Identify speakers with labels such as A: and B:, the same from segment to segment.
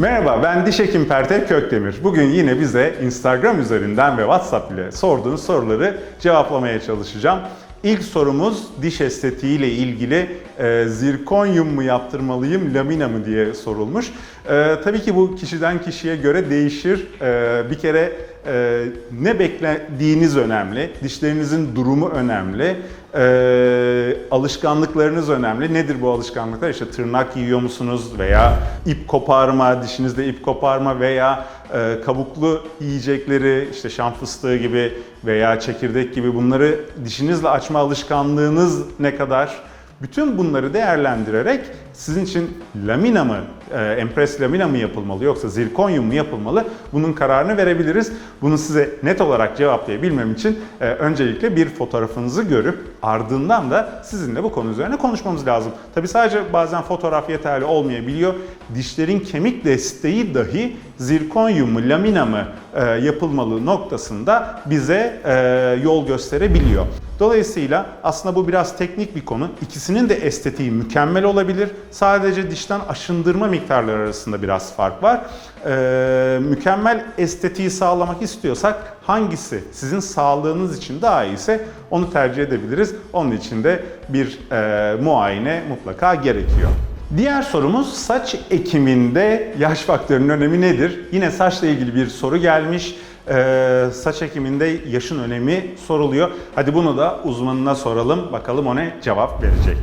A: Merhaba, ben diş hekim Pertev Kökdemir. Bugün yine bize Instagram üzerinden ve WhatsApp ile sorduğunuz soruları cevaplamaya çalışacağım. İlk sorumuz diş estetiği ile ilgili e, zirkonyum mu yaptırmalıyım, lamina mı diye sorulmuş. E, tabii ki bu kişiden kişiye göre değişir. E, bir kere e, ne beklediğiniz önemli, dişlerinizin durumu önemli, e, alışkanlıklarınız önemli. Nedir bu alışkanlıklar? İşte tırnak yiyor musunuz veya ip koparma, dişinizde ip koparma veya e, kabuklu yiyecekleri işte şam fıstığı gibi veya çekirdek gibi bunları dişinizle açma alışkanlığınız ne kadar? Bütün bunları değerlendirerek sizin için lamina mı, e, empres lamina mı yapılmalı yoksa zirkonyum mu yapılmalı bunun kararını verebiliriz. Bunu size net olarak cevaplayabilmem için e, öncelikle bir fotoğrafınızı görüp ardından da sizinle bu konu üzerine konuşmamız lazım. Tabi sadece bazen fotoğraf yeterli olmayabiliyor. Dişlerin kemik desteği dahi zirkonyum mu, lamina mı e, yapılmalı noktasında bize e, yol gösterebiliyor. Dolayısıyla aslında bu biraz teknik bir konu. İkisinin de estetiği mükemmel olabilir. Sadece dişten aşındırma miktarları arasında biraz fark var. Ee, mükemmel estetiği sağlamak istiyorsak hangisi sizin sağlığınız için daha iyiyse onu tercih edebiliriz. Onun için de bir e, muayene mutlaka gerekiyor. Diğer sorumuz saç ekiminde yaş faktörünün önemi nedir? Yine saçla ilgili bir soru gelmiş. Ee, saç ekiminde yaşın önemi soruluyor. Hadi bunu da uzmanına soralım. Bakalım o ne cevap verecek.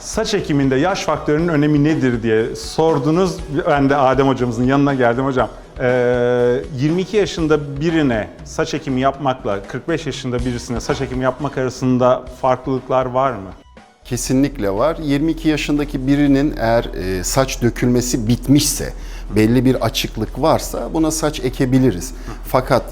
A: Saç ekiminde yaş faktörünün önemi nedir diye sordunuz. Ben de Adem hocamızın yanına geldim hocam. Ee, 22 yaşında birine saç ekimi yapmakla 45 yaşında birisine saç ekimi yapmak arasında farklılıklar var mı?
B: Kesinlikle var. 22 yaşındaki birinin eğer e, saç dökülmesi bitmişse, belli bir açıklık varsa buna saç ekebiliriz. Fakat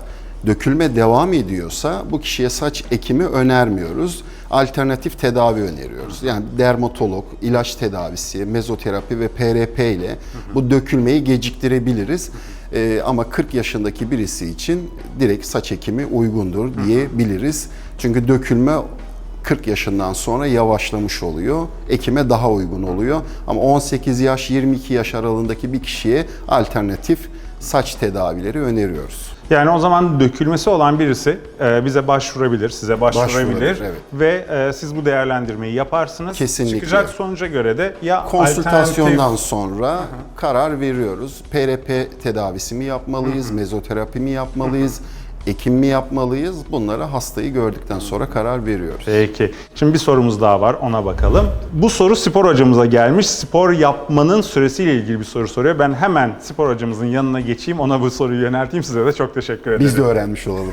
B: dökülme devam ediyorsa bu kişiye saç ekimi önermiyoruz. Alternatif tedavi öneriyoruz. Yani dermatolog, ilaç tedavisi, mezoterapi ve PRP ile bu dökülmeyi geciktirebiliriz. E, ama 40 yaşındaki birisi için direkt saç ekimi uygundur diyebiliriz. Çünkü dökülme 40 yaşından sonra yavaşlamış oluyor. Ekime daha uygun oluyor. Ama 18 yaş 22 yaş aralığındaki bir kişiye alternatif saç tedavileri öneriyoruz.
A: Yani o zaman dökülmesi olan birisi e, bize başvurabilir, size başvurabilir
B: Başvurabilir, evet.
A: ve e, siz bu değerlendirmeyi yaparsınız.
B: Kesinlikle.
A: Çıkacak sonuca göre de ya
B: Konsültasyondan
A: alternatif-
B: sonra karar veriyoruz. PRP tedavisi mi yapmalıyız, mezoterapi mi yapmalıyız, ekim mi yapmalıyız? Bunlara hastayı gördükten sonra karar veriyoruz.
A: Peki. Şimdi bir sorumuz daha var. Ona bakalım. Bu soru spor hocamıza gelmiş. Spor yapmanın süresiyle ilgili bir soru soruyor. Ben hemen spor hocamızın yanına geçeyim. Ona bu soruyu yönelteyim. Size de çok teşekkür ederim.
B: Biz de öğrenmiş olalım.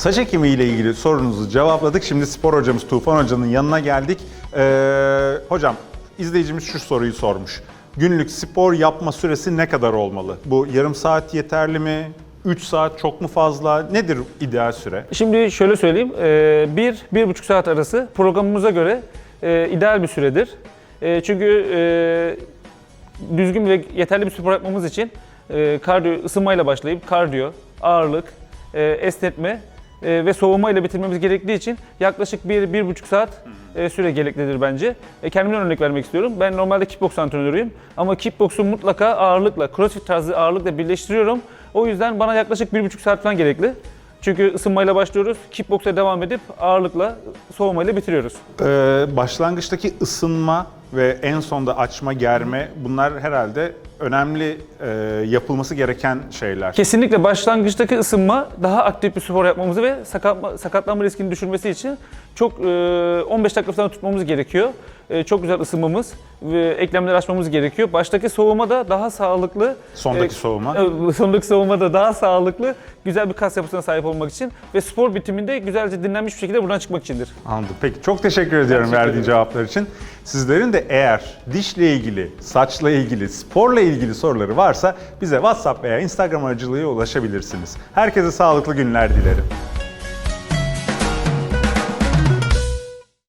A: Saç ekimi ile ilgili sorunuzu cevapladık. Şimdi spor hocamız Tufan Hoca'nın yanına geldik. Ee, hocam izleyicimiz şu soruyu sormuş. Günlük spor yapma süresi ne kadar olmalı? Bu yarım saat yeterli mi? 3 saat çok mu fazla? Nedir ideal süre?
C: Şimdi şöyle söyleyeyim. 1-1,5 saat arası programımıza göre e, ideal bir süredir. E, çünkü e, düzgün ve yeterli bir spor yapmamız için kardiyo ısınmayla başlayıp kardiyo, ağırlık, esnetme e, ve soğuma ile bitirmemiz gerektiği için yaklaşık 1-1,5 saat e, süre gereklidir bence. E, kendimden örnek vermek istiyorum. Ben normalde kickbox antrenörüyüm ama kickboksu mutlaka ağırlıkla, crossfit tarzı ağırlıkla birleştiriyorum. O yüzden bana yaklaşık 1,5 saat falan gerekli. Çünkü ısınmayla başlıyoruz, kickboksa devam edip ağırlıkla, soğumayla bitiriyoruz.
A: Ee, başlangıçtaki ısınma ve en sonda açma, germe bunlar herhalde önemli e, yapılması gereken şeyler.
C: Kesinlikle başlangıçtaki ısınma daha aktif bir spor yapmamızı ve sakatma, sakatlanma riskini düşürmesi için çok e, 15 dakika falan tutmamız gerekiyor. E, çok güzel ısınmamız ve eklemleri açmamız gerekiyor. Baştaki soğuma da daha sağlıklı.
A: Sondaki
C: e,
A: soğuma.
C: e, sondaki soğuma da daha sağlıklı, güzel bir kas yapısına sahip olmak için ve spor bitiminde güzelce dinlenmiş bir şekilde buradan çıkmak içindir.
A: Anladım. Peki çok teşekkür ediyorum
C: teşekkür
A: verdiğin cevaplar için. Sizlerin de eğer dişle ilgili, saçla ilgili, sporla ilgili soruları varsa bize WhatsApp veya Instagram aracılığıyla ulaşabilirsiniz. Herkese sağlıklı günler dilerim.